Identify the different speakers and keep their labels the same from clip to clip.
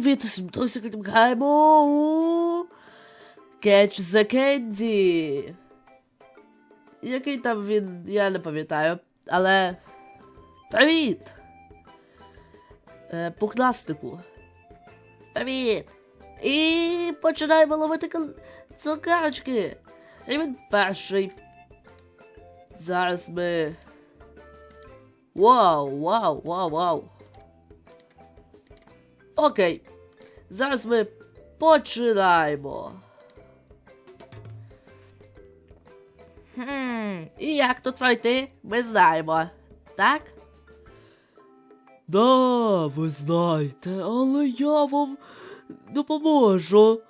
Speaker 1: Привіт усім друзям, граємо у Catch the Candy. Який там він, я не пам'ятаю, але. Привіт! Е, пухнастику. Привіт! І починаємо ловити кал- цукерочки. Рівень перший. Зараз ми. Вау, вау, вау, вау. Окей. Зараз ми починаємо. Хм, і як тут пройти, ми знаємо. Так?
Speaker 2: Да, ви знаєте, але я вам допоможу.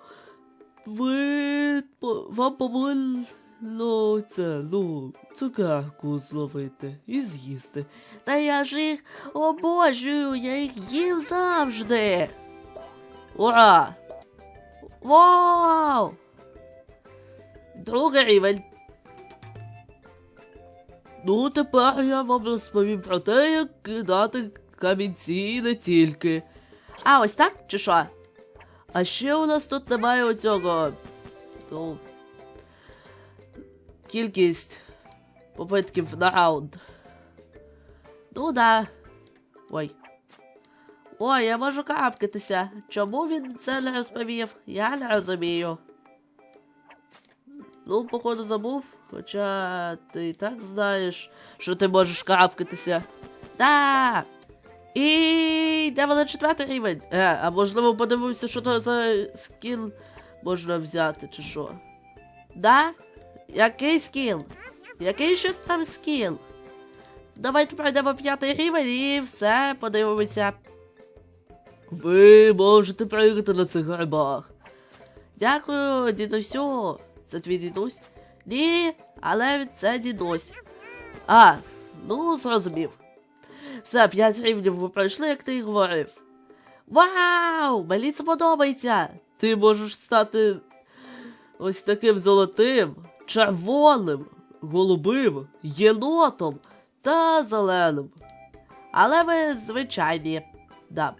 Speaker 2: Ви вам повинно це, ну, цукерку зловити і з'їсти.
Speaker 1: Та я ж їх обожнюю, я їх їм завжди. Ура! Вау! Другий рівень.
Speaker 2: Ну, тепер я вам розповім про те, як кидати камінці не тільки.
Speaker 1: А, ось так чи що?
Speaker 2: А ще у нас тут немає оцього. Ну. Кількість попитків на раунд.
Speaker 1: Ну да. Ой. Ой, я можу капкатися. Чому він це не розповів? Я не розумію.
Speaker 2: Ну, походу, забув, хоча ти і так знаєш, що ти можеш капкатися.
Speaker 1: Да. І йдемо на четвертий рівень.
Speaker 2: Е, а можливо подивимося, що то за скіл можна взяти, чи що.
Speaker 1: Да? Який скіл? Який ще там скіл? Давайте пройдемо п'ятий рівень і все подивимося.
Speaker 2: Ви можете проїхати на цих грибах.
Speaker 1: Дякую, дідусю. Це твій дідусь? Ні, але це дідусь.
Speaker 2: А, ну зрозумів. Все, п'ять рівнів ми пройшли, як ти і говорив.
Speaker 1: Вау! Мені це подобається!
Speaker 2: Ти можеш стати ось таким золотим, червоним, голубим, єнотом та зеленим.
Speaker 1: Але ви звичайні.
Speaker 2: Да.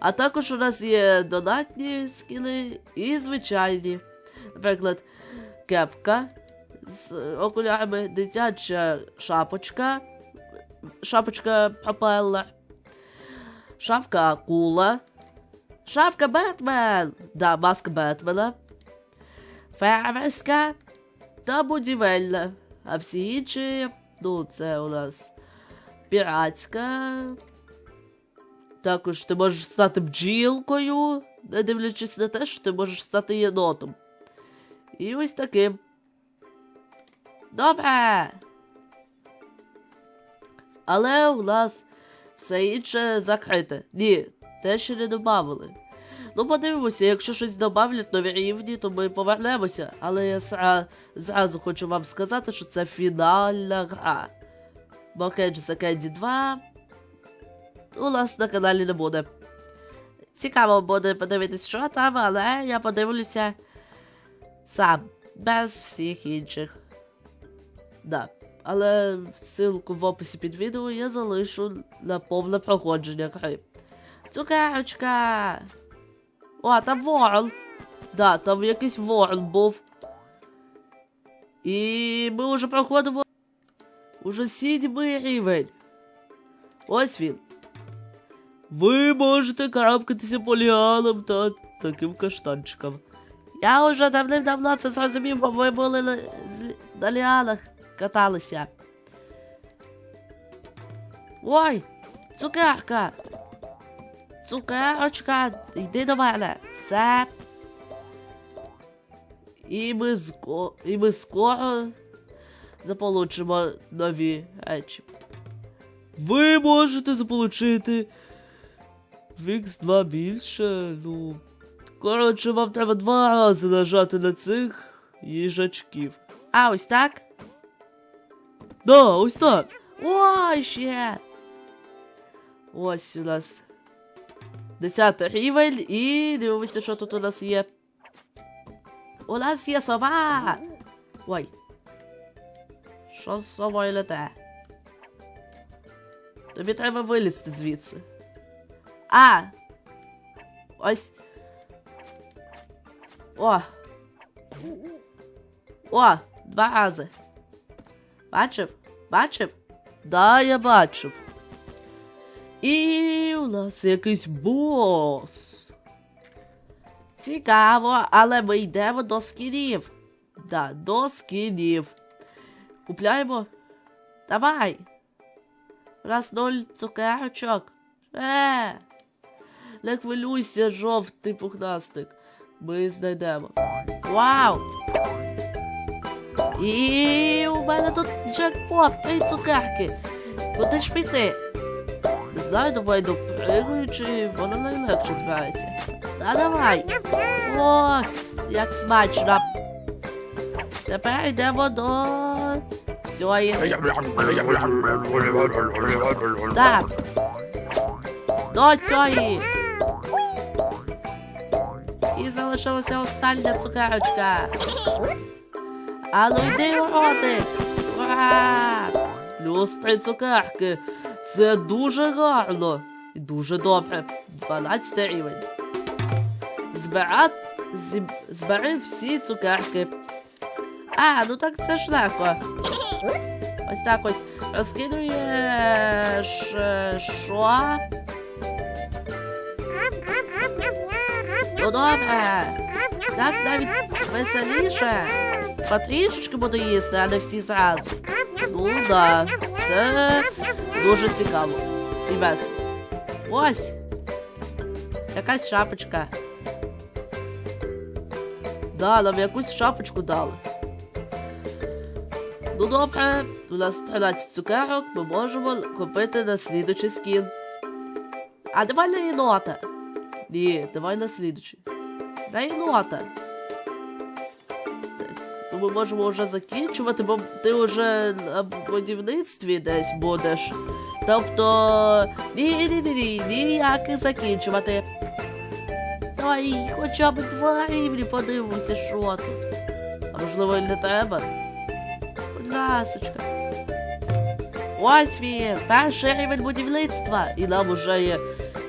Speaker 2: А також у нас є донатні скіли і звичайні. Наприклад, кепка з окулярами, дитяча шапочка, шапочка пропеллер, шапка акула,
Speaker 1: Шапка Бетмен!
Speaker 2: да, маска Бетмена,
Speaker 1: Фермерська!
Speaker 2: Та будівельна. А всі інші, ну, це у нас піратська. Також ти можеш стати бджілкою, не дивлячись на те, що ти можеш стати єнотом. І ось таким.
Speaker 1: Добре!
Speaker 2: Але у нас все інше закрите. Ні, те ще не додавали. Ну, подивимося, якщо щось додавлять нові рівні, то ми повернемося. Але я зра... зразу хочу вам сказати, що це фінальна гра. Бо the Candy 2 у нас на каналі не буде.
Speaker 1: Цікаво буде подивитись, що там, але я подивлюся сам, без всіх інших.
Speaker 2: Да. Але ссылку в описі під відео я залишу на повне проходження гри.
Speaker 1: Цукерочка! О, там ворон!
Speaker 2: Да, там якийсь ворон був. І ми вже проходимо уже сідьмий рівень. Ось він. Ви можете карабкатися по ліанам та таким каштанчикам.
Speaker 1: Я вже давним-давно це зрозумів, бо ми були на, на каталися. Ой, цукерка! Цукерочка, йди до мене. Все.
Speaker 2: І ми, ско... І ми скоро заполучимо нові речі. Ви можете заполучити в X2 більше, ну. Коротше, вам треба два рази нажати на цих їжачків.
Speaker 1: А, ось так?
Speaker 2: Да, ось так.
Speaker 1: Ой, ще.
Speaker 2: Ось у нас 10 рівень і дивимося, що тут у нас є.
Speaker 1: У нас є сова. Ой. Що з совою лете?
Speaker 2: Тобі треба вилізти звідси.
Speaker 1: А.
Speaker 2: Ось. О. О, два рази. Бачив? Бачив? Да, я бачив. І нас якийсь бос. Цікаво, але ми йдемо до скінів. Да, до скінів. Купляємо. Давай. Нас ноль цукерочок. Е. Не хвилюйся, жовтий пухнастик. Ми знайдемо. Вау! І у мене тут джекпот, три цукерки. Куди ж піти? Не знаю, давай допригуючи, вона найлегше збирається. Та давай. О, як смачно. Тепер йдемо до цієї. Так. До цієї. І залишилася остання цукерочка. А ну йди, уродик! Ура! Плюс три цукерки. Це дуже гарно. Дуже добре. 12 рівень. Збират... Зіб... Збери всі цукерки. А, ну так це ж легко. Ось так ось. Розкидуєш... е, Що? Ну добре. Так навіть веселіше. Потрішечки буду їсти, а не всі зразу. Ну да, це дуже цікаво. І весело. Ось. Якась шапочка. Да, нам якусь шапочку дали. Ну добре, у нас 13 цукерок, ми можемо купити на слідучий скін. А давай на єнота. Ні, давай на слідучий. На єнота. То ми можемо вже закінчувати, бо ти вже на будівництві десь будеш. Тобто. Ні, ні, ні, ні, ніяк закінчувати. Давай хоча б два рівні подивимося, що тут. А можливо, і не треба. Будь ласочка. Ось він, перший рівень будівництва. І нам уже є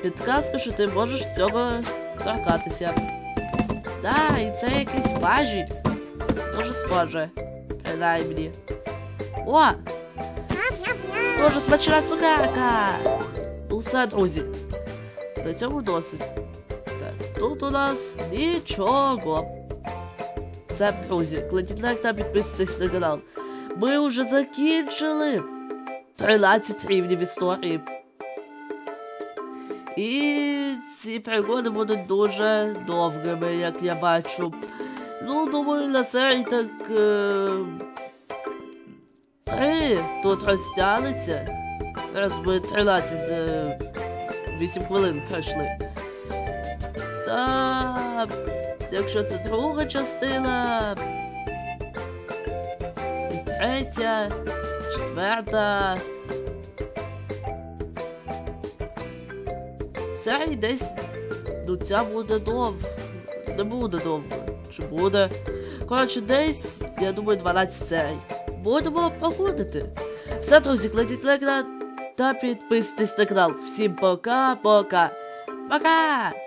Speaker 2: підказка, що ти можеш цього торкатися. Да, і це якийсь важіль. Схоже. Принаймні. О! Дуже смачна цукерка! Ну все, друзі. На цьому досить. Так, тут у нас нічого. Все, друзі, кладіть лайк та підписуйтесь на канал. Ми вже закінчили 13 рівнів історії. І ці пригоди будуть дуже довгими, як я бачу. Ну, думаю, на серії так. Е... Три тут розтягнеться. Раз ми 13 за 8 хвилин пройшли. Та якщо це друга частина. Третя, четверта. Серій десь. Ну, ця буде довго. Не буде довго. Чи буде? Коротше, десь, я думаю, 12 серій. Будемо проходити. Все, друзі, кладіть лайк та підписуйтесь на канал. Всім пока-пока. Пока!